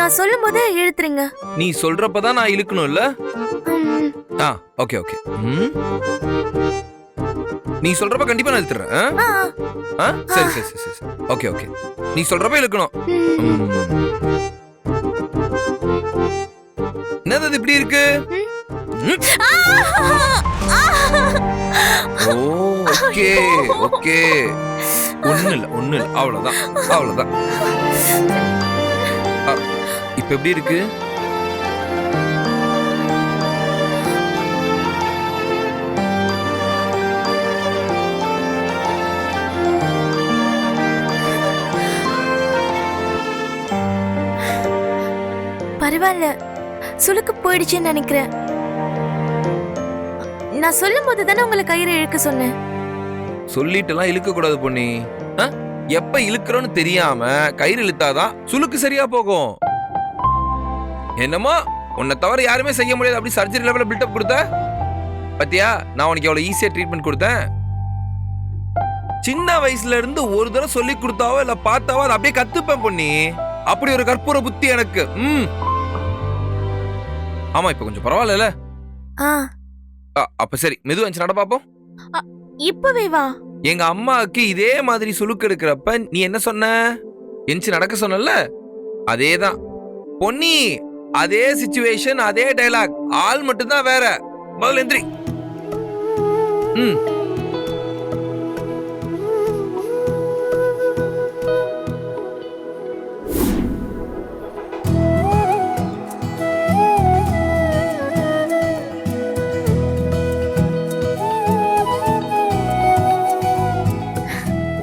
நான் சொல்லும் போதே இழுத்துறீங்க நீ சொல்றப்பதான் நான் இழுக்கணும்ல? ஆ ஓகே ஓகே. நீ சொல்றப்ப கண்டிப்பா நான் இழுத்துறேன். ஆ? சரி சரி சரி சரி ஓகே ஓகே. நீ சொல்றப்ப இழுக்கணும். என்னது அது இப்படி இருக்கு. ஓ ஓகே ஓகே. ஒண்ணு இல்ல ஒண்ணு இல்ல அவ்வளவுதான் அவ்வளவுதான். இப்ப எப்படி இருக்கு? பரவாயில்ல. சுளுக்கு போயிடுச்சுன்னு நினைக்கிறேன். நான் சொல்லும் போது தானே உங்களை கயிறு இழுக்க சொன்னேன். சொல்லிட்டுலாம் இழுக்க கூடாது பொண்ணி? எப்ப இழுக்கிறோன்னு தெரியாம கயிறு இழுத்தாதான் சுளுக்கு சரியா போகும். என்னமோ? உன்னை தவிர யாருமே செய்ய முடியாது அப்படி சர்ஜரி லெவலில் பில்டப் கொடுத்த? பாத்தியா? நான் உனக்கு எவ்வளவு ஈஸியா ட்ரீட்மெண்ட் கொடுத்தேன். சின்ன வயசுல இருந்து ஒரு தடவை சொல்லி கொடுத்தாவோ இல்ல பார்த்தாவோ அதை அப்படியே கத்துப்பேன் பொண்ணி அப்படி ஒரு கற்பூர புத்தி எனக்கு. ம். ஆமா இப்ப கொஞ்சம் பரவாயில்ல ஆ. அப்ப சரி மெதுவா இருந்துச்சு நட பாப்போம் இப்பவே வா. எங்க அம்மாவுக்கு இதே மாதிரி சுளுக்கு எடுக்கிறப்ப நீ என்ன சொன்ன? எஞ்சி நடக்க சொன்னல அதேதான். பொன்னி அதே சிச்சுவேஷன் அதே டைலாக் ஆள் மட்டும்தான் வேற. முதல்ல எந்திரி. ம்.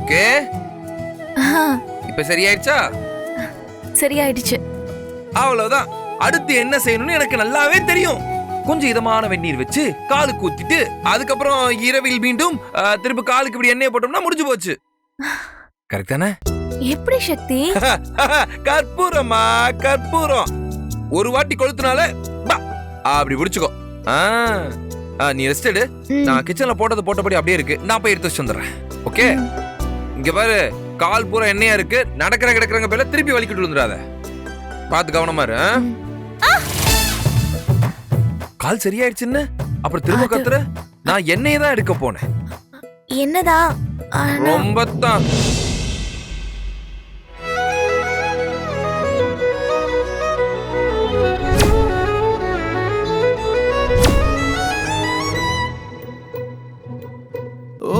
ஓகே. இப்ப சரியாயிடுச்சா? சரியாயிடுச்சு. அவ்வளவுதான். அடுத்து என்ன செய்யணும்னு எனக்கு நல்லாவே தெரியும். கொஞ்சம் இதமான வெந்நீர் வச்சு காலுக்கு ஊத்திட்டு அதுக்கப்புறம் இரவில் மீண்டும் ஆ, திரும்ப காலுக்கு இப்படி எண்ணெய் போட்டோம்னா முடிஞ்சு போச்சு. கரெக்ட் தானே? எப்படி சக்தி? கற்பூரமா? கற்பூரம். ஒரு வாட்டி கொளுத்துனால அப்படி பிடிச்சுக்கோ நீ ரெஸ்ட் எடு. நான் கிச்சன்ல போட்டது போட்டபடி அப்படியே இருக்கு. நான் போய் எடுத்து வச்சு வந்துடுறேன். ஓகே. இங்க பாரு கால் பூரா எண்ணெயா இருக்கு. நடக்கிற கிடக்குறங்க பேர்ல திருப்பி வலிக்கிட்டு வந்துடாத பார்த்து கவனமா இரு. கால் சரியாயிடுச்சுன்னு? அப்புறம் திரும்ப கத்துற? நான் என்னையே தான் எடுக்க போனேன். என்னதா? ரொம்ப தான் ஓ